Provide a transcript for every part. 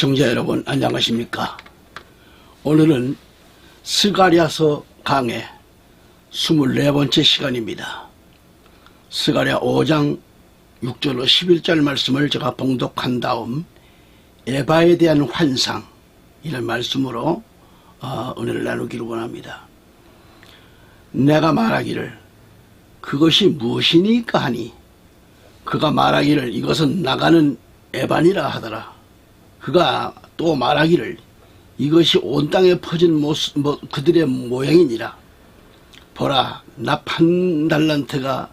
애청자 여러분 안녕하십니까? 오늘은 스가랴서 강의 24번째 시간입니다. 스가랴 5장 6절로 11절 말씀을 제가 봉독한 다음 에바에 대한 환상 이런 말씀으로 어, 은혜를 나누기를 원합니다. 내가 말하기를 그것이 무엇이니까 하니? 그가 말하기를 이것은 나가는 에반이라 하더라. 그가 또 말하기를 이것이 온 땅에 퍼진 모습, 뭐, 그들의 모양이니라. 보라, 나판 달란트가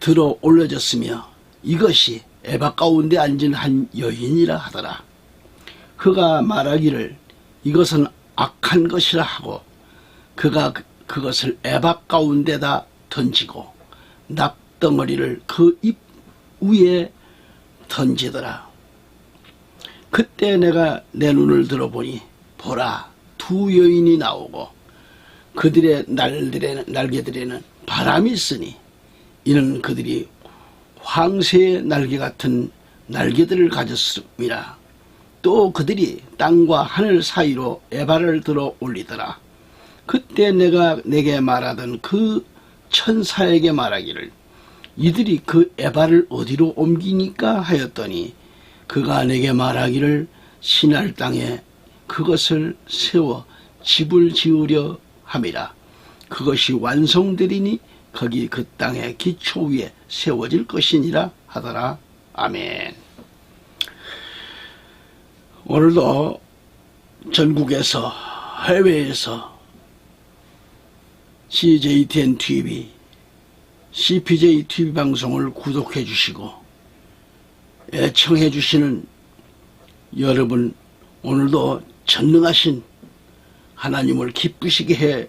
들어 올려졌으며 이것이 에바 가운데 앉은 한 여인이라 하더라. 그가 말하기를 이것은 악한 것이라 하고 그가 그- 그것을 에바 가운데다 던지고 납덩어리를 그 입 위에 던지더라. 그때 내가 내 눈을 들어보니 보라 두 여인이 나오고 그들의 날들에, 날개들에는 바람이 있으니 이는 그들이 황새의 날개 같은 날개들을 가졌습니다. 또 그들이 땅과 하늘 사이로 에바를 들어 올리더라. 그때 내가 내게 말하던 그 천사에게 말하기를 이들이 그 에바를 어디로 옮기니까 하였더니 그가 내게 말하기를 신할 땅에 그것을 세워 집을 지으려 함이라. 그것이 완성되리니 거기 그 땅의 기초 위에 세워질 것이니라 하더라. 아멘. 오늘도 전국에서 해외에서 CJTN TV CPJ TV 방송을 구독해 주시고 애청해 주시는 여러분 오늘도 전능하신 하나님을 기쁘시게 해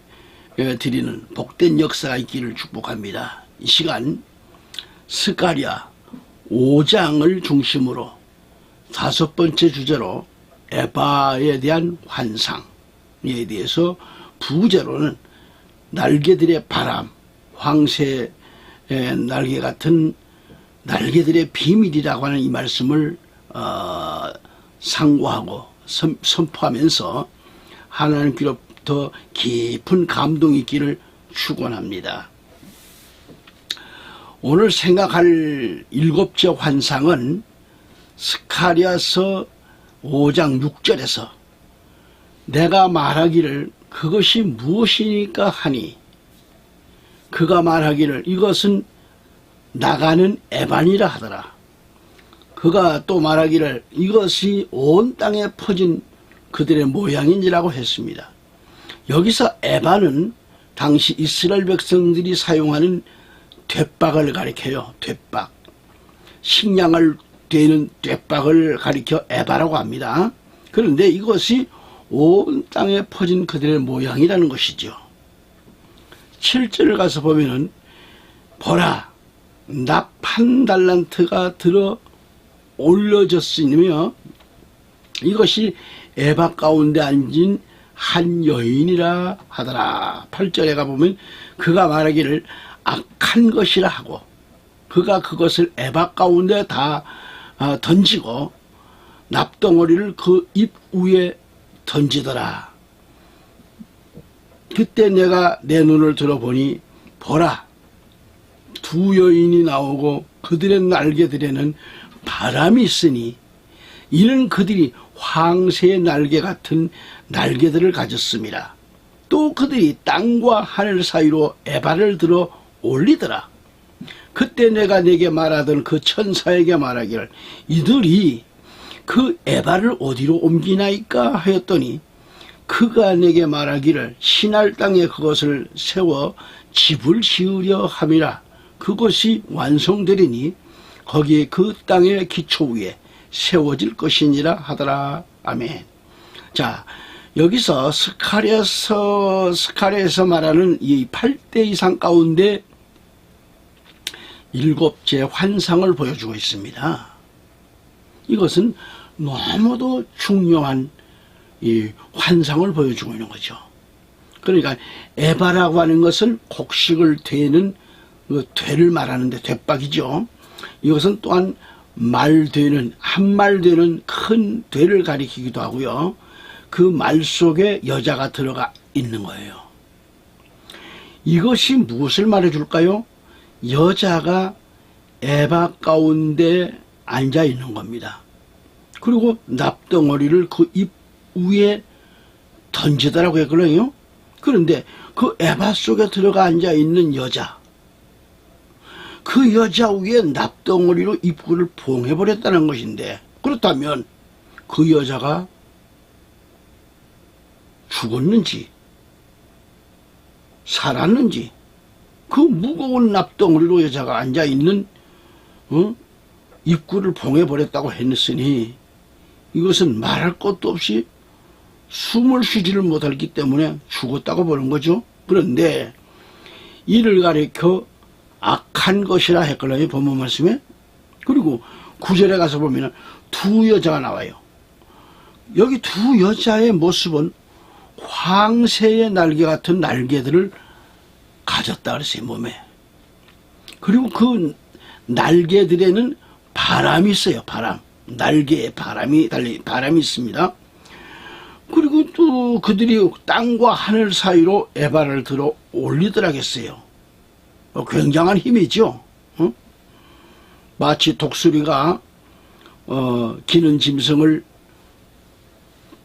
에, 드리는 복된 역사가 있기를 축복합니다. 이 시간 스가랴 5장을 중심으로 다섯 번째 주제로 에바에 대한 환상에 대해서 부제로는 날개들의 바람, 황새 의 날개 같은 날개들의 비밀이라고 하는 이 말씀을 어, 상고하고 선, 선포하면서 하나님께로부터 깊은 감동이 있기를 축원합니다. 오늘 생각할 일곱째 환상은 스카리아서 5장 6절에서 내가 말하기를 그것이 무엇이니까 하니 그가 말하기를 이것은 나가는 에반이라 하더라. 그가 또 말하기를 이것이 온 땅에 퍼진 그들의 모양인지라고 했습니다. 여기서 에반은 당시 이스라엘 백성들이 사용하는 되박을 가리켜요. 되박. 식량을 되는 되박을 가리켜 에바라고 합니다. 그런데 이것이 온 땅에 퍼진 그들의 모양이라는 것이죠. 7절을 가서 보면은 보라 나판 달란트가 들어 올려졌으며 이것이 에바 가운데 앉은 한 여인이라 하더라. 8절에 가보면 그가 말하기를 악한 것이라 하고 그가 그것을 에바 가운데 다 어, 던지고 납덩어리를 그 입 위에 던지더라. 그때 내가 내 눈을 들어보니 보라 두 여인이 나오고 그들의 날개들에는 바람이 있으니 이는 그들이 황새의 날개 같은 날개들을 가졌습니다. 또 그들이 땅과 하늘 사이로 에바를 들어 올리더라. 그때 내가 내게 말하던 그 천사에게 말하기를 이들이 그 에바를 어디로 옮기나이까 하였더니 그가 내게 말하기를 신할 땅에 그것을 세워 집을 지으려 함이라 그것이 완성되리니 거기에 그 땅의 기초 위에 세워질 것이니라 하더라. 아멘. 자 여기서 스카리아서 스카리아에서 말하는 이 8대 이상 가운데 일곱째 환상을 보여주고 있습니다. 이것은 너무도 중요한 이 환상을 보여주고 있는 거죠. 그러니까 에바라고 하는 것은 곡식을 되는 그 되를 말하는데 되박이죠. 이것은 또한 말되는 한 말 되는 큰 되를 가리키기도 하고요. 그 말 속에 여자가 들어가 있는 거예요. 이것이 무엇을 말해줄까요? 여자가 에바 가운데 앉아 있는 겁니다. 그리고 납덩어리를 그 입 위에 던지더라고 했거든요. 그런데 그 에바 속에 들어가 앉아 있는 여자, 그 여자 위에 납덩어리로 입구를 봉해버렸다는 것인데, 그렇다면 그 여자가 죽었는지, 살았는지, 그 무거운 납덩어리로 여자가 앉아 있는, 어? 입구를 봉해버렸다고 했으니, 이것은 말할 것도 없이 숨을 쉬지를 못하기 때문에 죽었다고 보는 거죠. 그런데 이를 가리켜 악한 것이라 했거든요. 본문 말씀에. 그리고 구절에 가서 보면 두 여자가 나와요. 여기 두 여자의 모습은 황새의 날개 같은 날개들을 가졌다 그랬어요, 몸에. 그리고 그 날개들에는 바람이 있어요, 바람. 날개에 바람이 달리, 바람이 있습니다. 그리고 또 그들이 땅과 하늘 사이로 에바를 들어 올리더라겠어요. 어, 굉장한 힘이죠. 어? 마치 독수리가 어, 기는 짐승을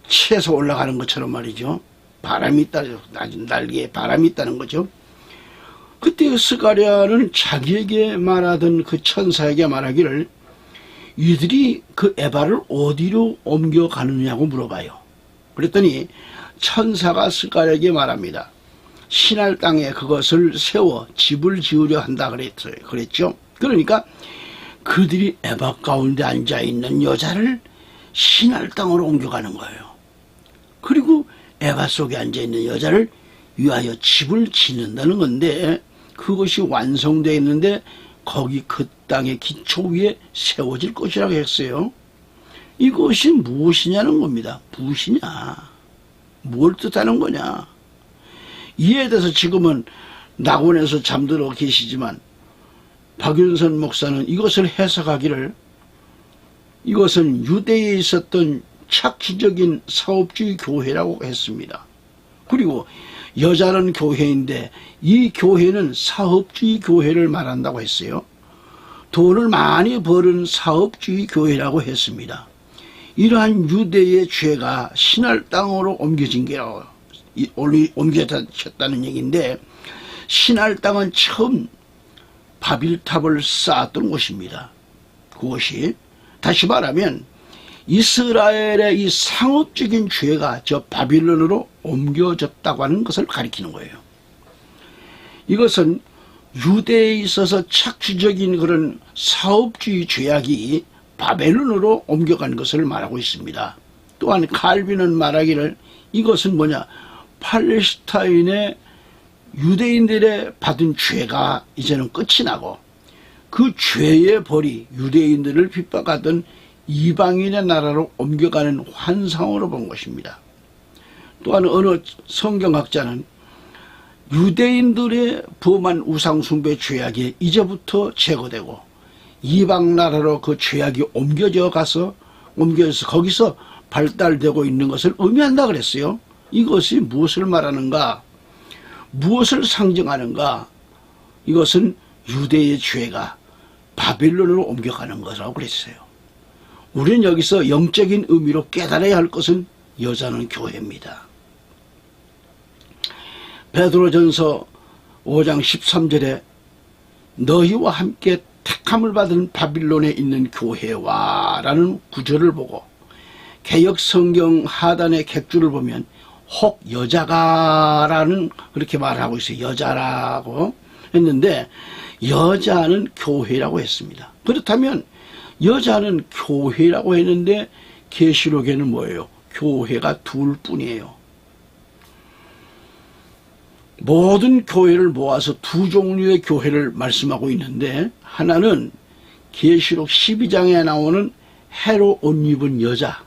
채서 올라가는 것처럼 말이죠. 바람이 있다, 날개에 바람이 있다는 거죠. 그때 스가랴는 자기에게 말하던 그 천사에게 말하기를 이들이 그 에바를 어디로 옮겨가느냐고 물어봐요. 그랬더니 천사가 스가랴에게 말합니다. 신할 땅에 그것을 세워 집을 지으려 한다 그랬어요. 그랬죠. 그러니까 그들이 에바 가운데 앉아 있는 여자를 신할 땅으로 옮겨가는 거예요. 그리고 에바 속에 앉아 있는 여자를 위하여 집을 짓는다는 건데 그것이 완성되어 있는데 거기 그 땅의 기초 위에 세워질 것이라고 했어요. 이것이 무엇이냐는 겁니다. 무엇이냐? 뭘 뜻하는 거냐? 이에 대해서 지금은 낙원에서 잠들어 계시지만 박윤선 목사는 이것을 해석하기를 이것은 유대에 있었던 착취적인 사업주의 교회라고 했습니다. 그리고 여자는 교회인데 이 교회는 사업주의 교회를 말한다고 했어요. 돈을 많이 버는 사업주의 교회라고 했습니다. 이러한 유대의 죄가 신할 땅으로 옮겨진 게라고 옮겨졌다는 얘기인데 신할 땅은 처음 바빌탑을 쌓았던 곳입니다. 그것이 다시 말하면 이스라엘의 이 상업적인 죄가 저 바빌론으로 옮겨졌다고 하는 것을 가리키는 거예요. 이것은 유대에 있어서 착취적인 그런 사업주의 죄악이 바벨론으로 옮겨간 것을 말하고 있습니다. 또한 칼빈은 말하기를 이것은 뭐냐 팔레스타인의 유대인들의 받은 죄가 이제는 끝이 나고 그 죄의 벌이 유대인들을 핍박하던 이방인의 나라로 옮겨가는 환상으로 본 것입니다. 또한 어느 성경학자는 유대인들의 범한 우상숭배 죄악이 이제부터 제거되고 이방 나라로 그 죄악이 옮겨져 가서 옮겨져서 거기서 발달되고 있는 것을 의미한다 그랬어요. 이것이 무엇을 말하는가? 무엇을 상징하는가? 이것은 유대의 죄가 바빌론으로 옮겨가는 것이라고 그랬어요. 우리는 여기서 영적인 의미로 깨달아야 할 것은 여자는 교회입니다. 베드로전서 5장 13절에 너희와 함께 택함을 받은 바빌론에 있는 교회와 라는 구절을 보고 개혁 성경 하단의 객주를 보면 혹 여자가라는 그렇게 말하고 있어요. 여자라고 했는데 여자는 교회라고 했습니다. 그렇다면 여자는 교회라고 했는데 계시록에는 뭐예요? 교회가 둘 뿐이에요. 모든 교회를 모아서 두 종류의 교회를 말씀하고 있는데 하나는 계시록 12장에 나오는 해로 옷 입은 여자.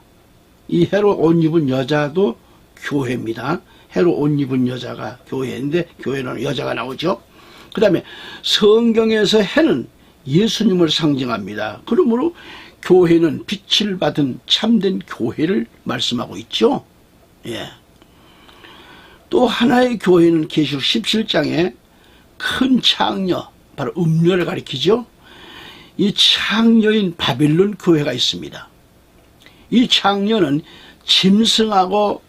이 해로 옷 입은 여자도 교회입니다. 해로 옷 입은 여자가 교회인데 교회는 여자가 나오죠. 그 다음에 성경에서 해는 예수님을 상징합니다. 그러므로 교회는 빛을 받은 참된 교회를 말씀하고 있죠. 예. 또 하나의 교회는 계시록 17장에 큰 창녀, 바로 음녀를 가리키죠. 이 창녀인 바빌론 교회가 있습니다. 이 창녀는 짐승하고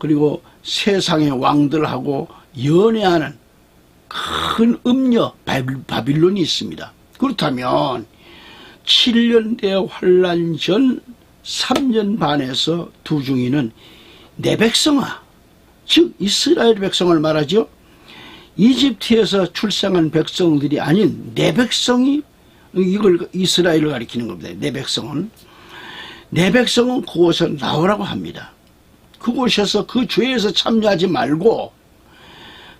그리고 세상의 왕들하고 연애하는 큰 음녀 바빌- 바빌론이 있습니다. 그렇다면 7년 대 환란 전 3년 반에서 두 중이는 내 백성아 즉 이스라엘 백성을 말하죠. 이집트에서 출생한 백성들이 아닌 내 백성이 이걸 이스라엘을 가리키는 겁니다. 내 백성은 내 백성은 그곳에 나오라고 합니다. 그곳에서 그 죄에서 참여하지 말고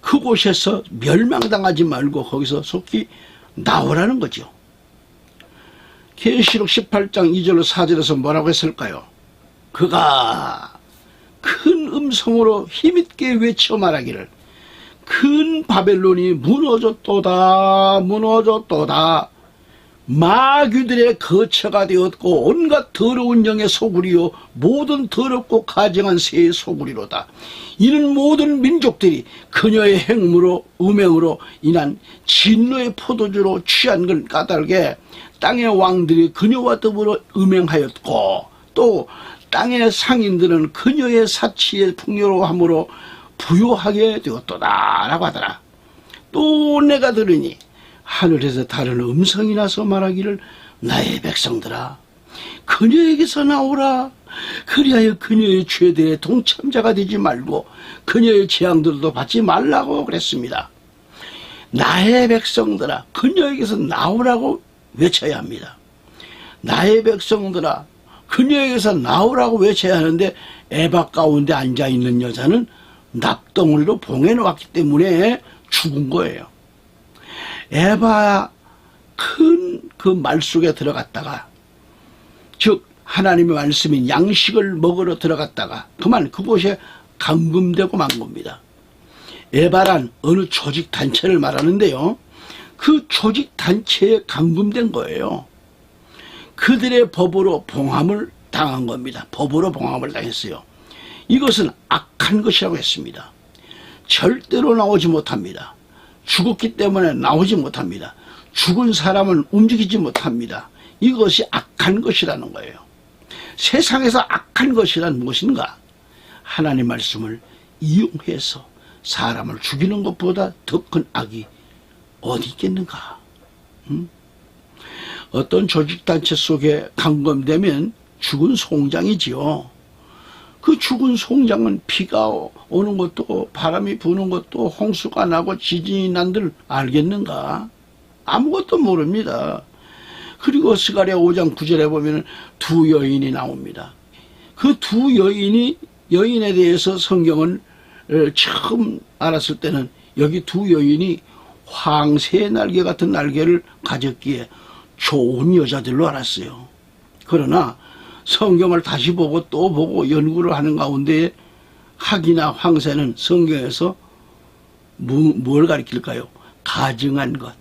그곳에서 멸망당하지 말고 거기서 속히 나오라는 거죠. 계시록 18장 2절로 4절에서 뭐라고 했을까요? 그가 큰 음성으로 힘있게 외쳐 말하기를 큰 바벨론이 무너졌도다 무너졌도다 마귀들의 거처가 되었고 온갖 더러운 영의 소굴이요 모든 더럽고 가증한 새의 소굴이로다. 이는 모든 민족들이 그녀의 행무로 음행으로 인한 진노의 포도주로 취한 걸 까닭에 땅의 왕들이 그녀와 더불어 음행하였고 또 땅의 상인들은 그녀의 사치의 풍요로함으로 부유하게 되었도다 라고 하더라. 또 내가 들으니 하늘에서 다른 음성이 나서 말하기를 나의 백성들아 그녀에게서 나오라. 그리하여 그녀의 죄들의 동참자가 되지 말고 그녀의 재앙들도 받지 말라고 그랬습니다. 나의 백성들아 그녀에게서 나오라고 외쳐야 합니다. 나의 백성들아 그녀에게서 나오라고 외쳐야 하는데 에바 가운데 앉아있는 여자는 납덩어리로 봉해 놓았기 때문에 죽은 거예요 에바 큰 그 말 속에 들어갔다가 즉 하나님의 말씀인 양식을 먹으러 들어갔다가 그만 그곳에 감금되고 만 겁니다. 에바란 어느 조직 단체를 말하는데요. 그 조직 단체에 감금된 거예요. 그들의 법으로 봉함을 당한 겁니다. 법으로 봉함을 당했어요. 이것은 악한 것이라고 했습니다. 절대로 나오지 못합니다. 죽었기 때문에 나오지 못합니다. 죽은 사람은 움직이지 못합니다. 이것이 악한 것이라는 거예요. 세상에서 악한 것이란 무엇인가? 하나님 말씀을 이용해서 사람을 죽이는 것보다 더 큰 악이 어디 있겠는가? 음? 어떤 조직단체 속에 감금되면 죽은 송장이지요. 그 죽은 송장은 비가 오는 것도 바람이 부는 것도 홍수가 나고 지진이 난들 알겠는가? 아무것도 모릅니다. 그리고 스가랴 5장 9절에 보면 두 여인이 나옵니다. 그 두 여인이 여인에 대해서 성경은 어, 처음 알았을 때는 여기 두 여인이 황새의 날개 같은 날개를 가졌기에 좋은 여자들로 알았어요. 그러나 성경을 다시 보고 또 보고 연구를 하는 가운데 학이나 황새는 성경에서 무, 뭘 가리킬까요? 가증한 것,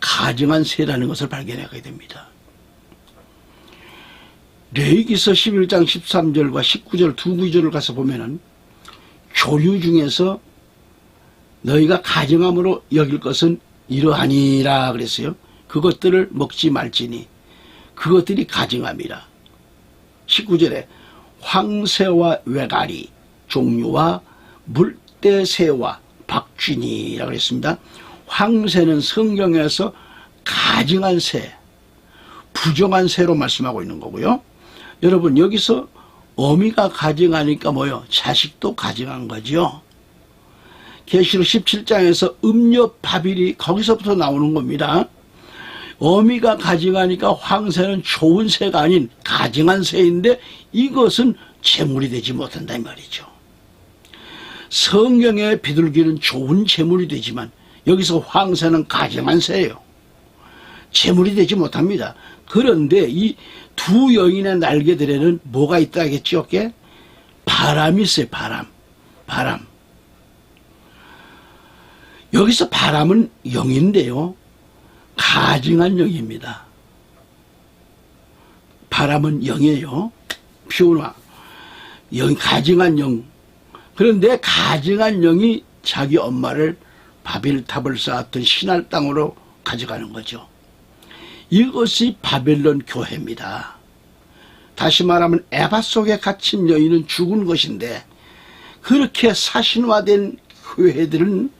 가증한 새라는 것을 발견하게 됩니다. 레이기서 11장 13절과 19절 두 구절을 가서 보면은 조류 중에서 너희가 가증함으로 여길 것은 이러하니라 그랬어요. 그것들을 먹지 말지니 그것들이 가증함이라. 19절에 황새와 외가리 종류와 물대새와 박쥐니라고 했습니다. 황새는 성경에서 가증한 새, 부정한 새로 말씀하고 있는 거고요. 여러분 여기서 어미가 가증하니까 뭐요? 자식도 가증한 거죠. 계시록 17장에서 음료 바빌이 거기서부터 나오는 겁니다. 어미가 가증하니까 황새는 좋은 새가 아닌 가증한 새인데 이것은 재물이 되지 못한다 이 말이죠. 성경의 비둘기는 좋은 재물이 되지만 여기서 황새는 가증한 새예요. 재물이 되지 못합니다. 그런데 이 두 여인의 날개들에는 뭐가 있다겠죠? 어깨? 바람이 있어요. 바람. 바람. 여기서 바람은 영인데요. 가증한 영입니다. 바람은 영이에요. 피우나 영 가증한 영. 그런데 가증한 영이 자기 엄마를 바벨탑을 쌓았던 신할 땅으로 가져가는 거죠. 이것이 바벨론 교회입니다. 다시 말하면 에바 속에 갇힌 여인은 죽은 것인데 그렇게 사신화된 교회들은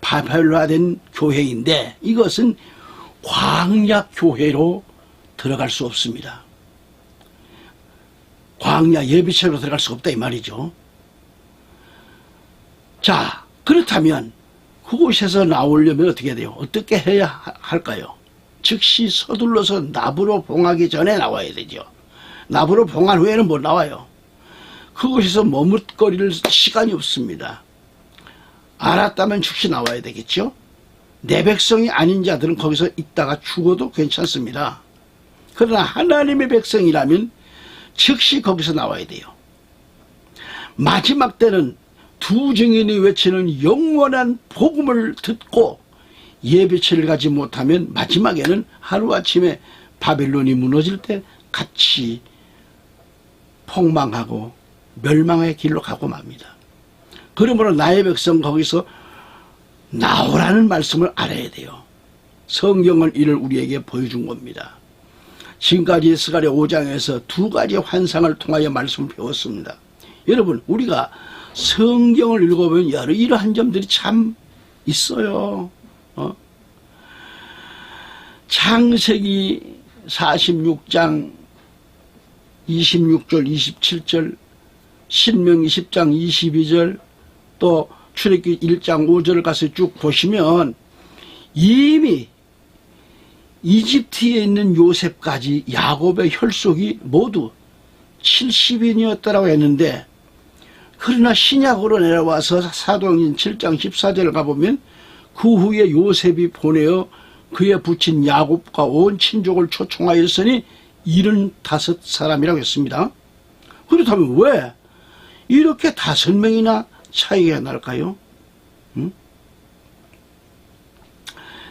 바벨화된 교회인데 이것은 광야 교회로 들어갈 수 없습니다. 광야 예비체로 들어갈 수 없다 이 말이죠. 자 그렇다면 그곳에서 나오려면 어떻게 돼요? 어떻게 해야 하- 할까요? 즉시 서둘러서 나부로 봉하기 전에 나와야 되죠. 나부로 봉한 후에는 못 나와요. 그곳에서 머뭇거릴 시간이 없습니다. 알았다면 즉시 나와야 되겠죠? 내 백성이 아닌 자들은 거기서 있다가 죽어도 괜찮습니다. 그러나 하나님의 백성이라면 즉시 거기서 나와야 돼요. 마지막 때는 두 증인이 외치는 영원한 복음을 듣고 예배치를 가지 못하면 마지막에는 하루아침에 바벨론이 무너질 때 같이 폭망하고 멸망의 길로 가고 맙니다. 그러므로 나의 백성 거기서 나오라는 말씀을 알아야 돼요. 성경은 이를 우리에게 보여준 겁니다. 지금까지 스가랴 5장에서 두 가지 환상을 통하여 말씀을 배웠습니다. 여러분 우리가 성경을 읽어보면 여러 이러한 점들이 참 있어요. 어? 창세기 46장 26절 27절 신명기 10장 22절 또 출애굽기 1장 5절을 가서 쭉 보시면 이미 이집트에 있는 요셉까지 야곱의 혈속이 모두 70인이었다라고 했는데 그러나 신약으로 내려와서 사도행전 7장 14절을 가보면 그 후에 요셉이 보내어 그의 부친 야곱과 온 친족을 초청하였으니 75사람이라고 했습니다. 그렇다면 왜 이렇게 다섯 명이나 차이가 날까요? 응?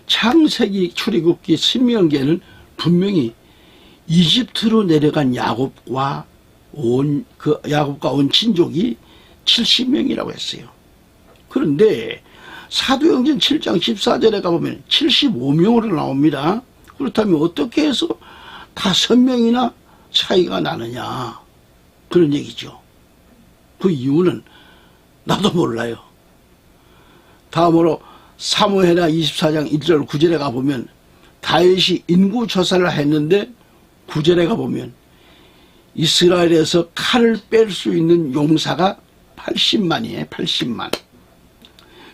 창세기 출애굽기 신명기에는 분명히 이집트로 내려간 야곱과 온 그 야곱과 온 친족이 70명이라고 했어요. 그런데 사도행전 7장 14절에 가보면 75명으로 나옵니다. 그렇다면 어떻게 해서 다섯 명이나 차이가 나느냐 그런 얘기죠. 그 이유는 나도 몰라요. 다음으로 사무엘하 24장 1절 9절에 가보면 다윗이 인구 조사를 했는데 9절에 가보면 이스라엘에서 칼을 뺄 수 있는 용사가 80만이에요. 80만.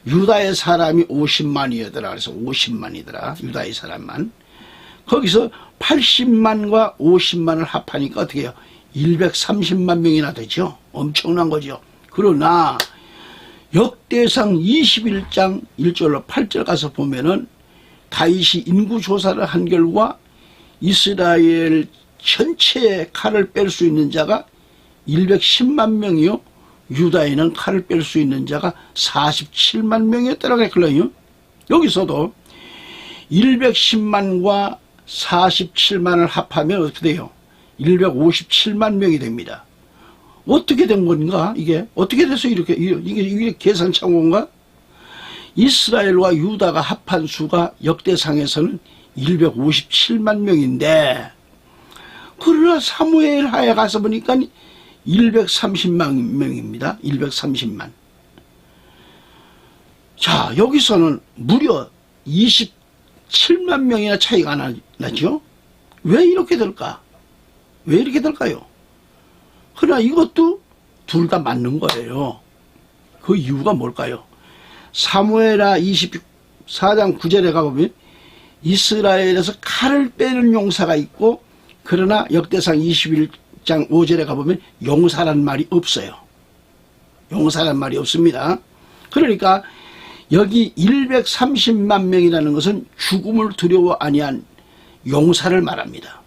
유다의 사람이 50만이더라. 그래서 50만이더라. 유다의 사람만. 거기서 80만과 50만을 합하니까 어떻게 해요? 130만 명이나 되죠. 엄청난 거죠. 그러나 역대상 21장 1절로 8절 가서 보면은 다윗이 인구 조사를 한 결과 이스라엘 전체에 칼을 뺄 수 있는 자가 110만 명이요. 유다에는 칼을 뺄 수 있는 자가 47만 명이었다라고 했거든요. 여기서도 110만과 47만을 합하면 어떻게 돼요? 157만 명이 됩니다. 어떻게 된 건가? 이게 어떻게 돼서 이렇게 이게 이게 계산 창고인가? 이스라엘과 유다가 합한 수가 역대상에서는 157만 명인데 그러나 사무엘 하에 가서 보니까 130만 명입니다. 130만. 자, 여기서는 무려 27만 명이나 차이가 나, 나죠? 왜 이렇게 될까? 왜 이렇게 될까요? 그러나 이것도 둘 다 맞는 거예요. 그 이유가 뭘까요? 사무엘하 24장 9절에 가보면 이스라엘에서 칼을 빼는 용사가 있고 그러나 역대상 21장 5절에 가보면 용사란 말이 없어요. 용사란 말이 없습니다. 그러니까 여기 130만 명이라는 것은 죽음을 두려워 아니한 용사를 말합니다.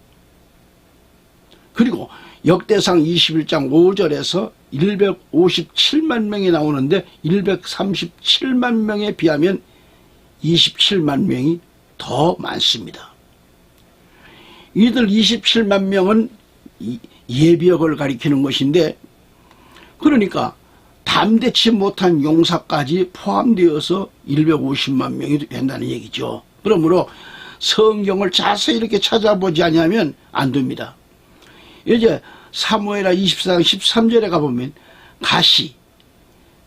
그리고 역대상 21장 5절에서 157만 명이 나오는데 137만 명에 비하면 27만 명이 더 많습니다. 이들 27만 명은 이- 예비역을 가리키는 것인데 그러니까 담대치 못한 용사까지 포함되어서 150만 명이 된다는 얘기죠. 그러므로 성경을 자세히 이렇게 찾아보지 않으면 안 됩니다. 이제 사무엘하 24장 13절에 가보면 가시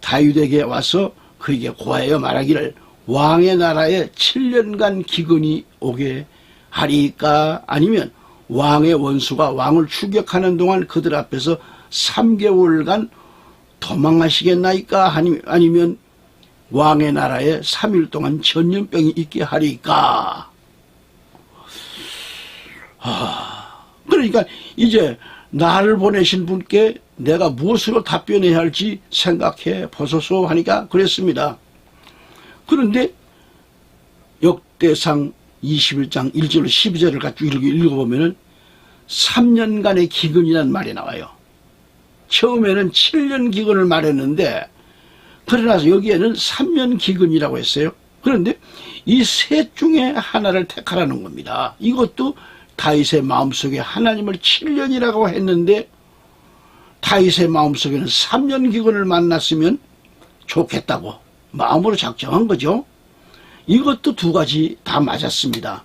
다윗에게 와서 그에게 고하여 말하기를 왕의 나라에 7년간 기근이 오게 하리까? 아니면 왕의 원수가 왕을 추격하는 동안 그들 앞에서 3개월간 도망하시겠나이까? 아니- 아니면 왕의 나라에 3일 동안 전염병이 있게 하리까? 아, 그러니까 이제 나를 보내신 분께 내가 무엇으로 답변해야 할지 생각해 보소서 하니까 그랬습니다. 그런데 역대상 21장 1절 12절을 갖고 읽- 읽어보면은 3년간의 기근이란 말이 나와요. 처음에는 7년 기근을 말했는데 그러나서 여기에는 3년 기근이라고 했어요. 그런데 이 셋 중에 하나를 택하라는 겁니다. 이것도 다윗의 마음속에 하나님을 7년이라고 했는데 다윗의 마음속에는 3년 기근을 만났으면 좋겠다고 마음으로 작정한 거죠. 이것도 두 가지 다 맞았습니다.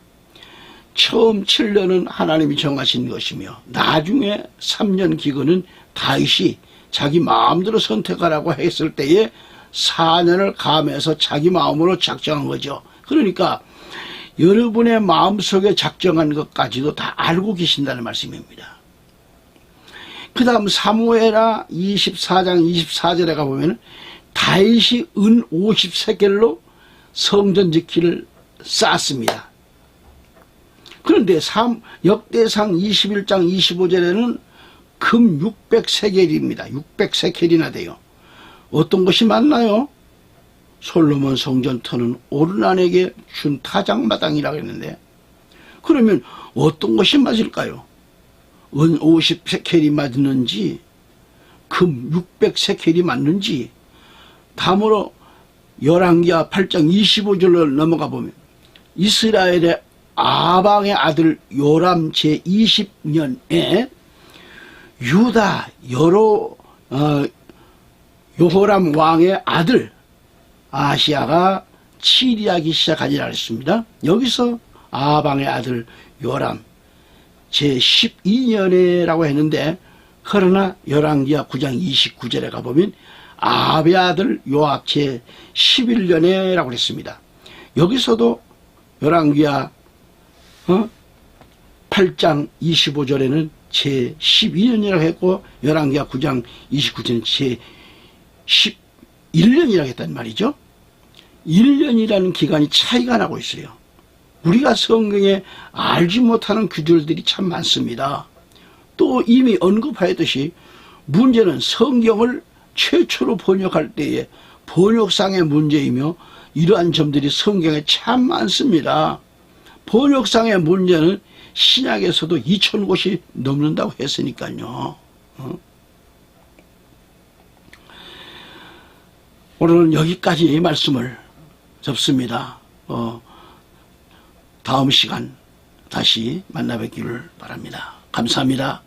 처음 7년은 하나님이 정하신 것이며 나중에 3년 기근은 다윗이 자기 마음대로 선택하라고 했을 때에 4년을 감해서 자기 마음으로 작정한 거죠. 그러니까 여러분의 마음속에 작정한 것까지도 다 알고 계신다는 말씀입니다. 그 다음 사무에라 24장 24절에 가보면 다윗이 은 50세겔로 성전 지키를 쌓았습니다. 그런데 삼- 역대상 21장 25절에는 금 600세겔입니다. 600세겔이나 돼요. 어떤 것이 맞나요? 솔로몬 성전터는 오르난에게 준 타작마당이라고 했는데 그러면 어떤 것이 맞을까요? 은 50세켈이 맞는지 금 600세켈이 맞는지 다음으로 열왕기하 8장 25절로 넘어가 보면 이스라엘의 아방의 아들 요람 제20년에 유다 여로 어, 요호람 왕의 아들 아시아가 치리하기 시작하니라 했습니다. 여기서 아방의 아들 요람 제12년에라고 했는데 그러나 열왕기하 9장 29절에 가보면 아베 아들 요압 제11년에라고 했습니다. 여기서도 열왕기하 어? 8장 25절에는 제12년이라고 했고 열왕기하 9장 29절은 제11년이라고 했단 말이죠. 1년이라는 기간이 차이가 나고 있어요. 우리가 성경에 알지 못하는 규절들이 참 많습니다. 또 이미 언급하였듯이 문제는 성경을 최초로 번역할 때에 번역상의 문제이며 이러한 점들이 성경에 참 많습니다. 번역상의 문제는 신약에서도 2천 곳이 넘는다고 했으니까요. 어? 오늘은 여기까지 이 말씀을 접습니다. 어, 다음 시간 다시 만나 뵙기를 바랍니다. 감사합니다.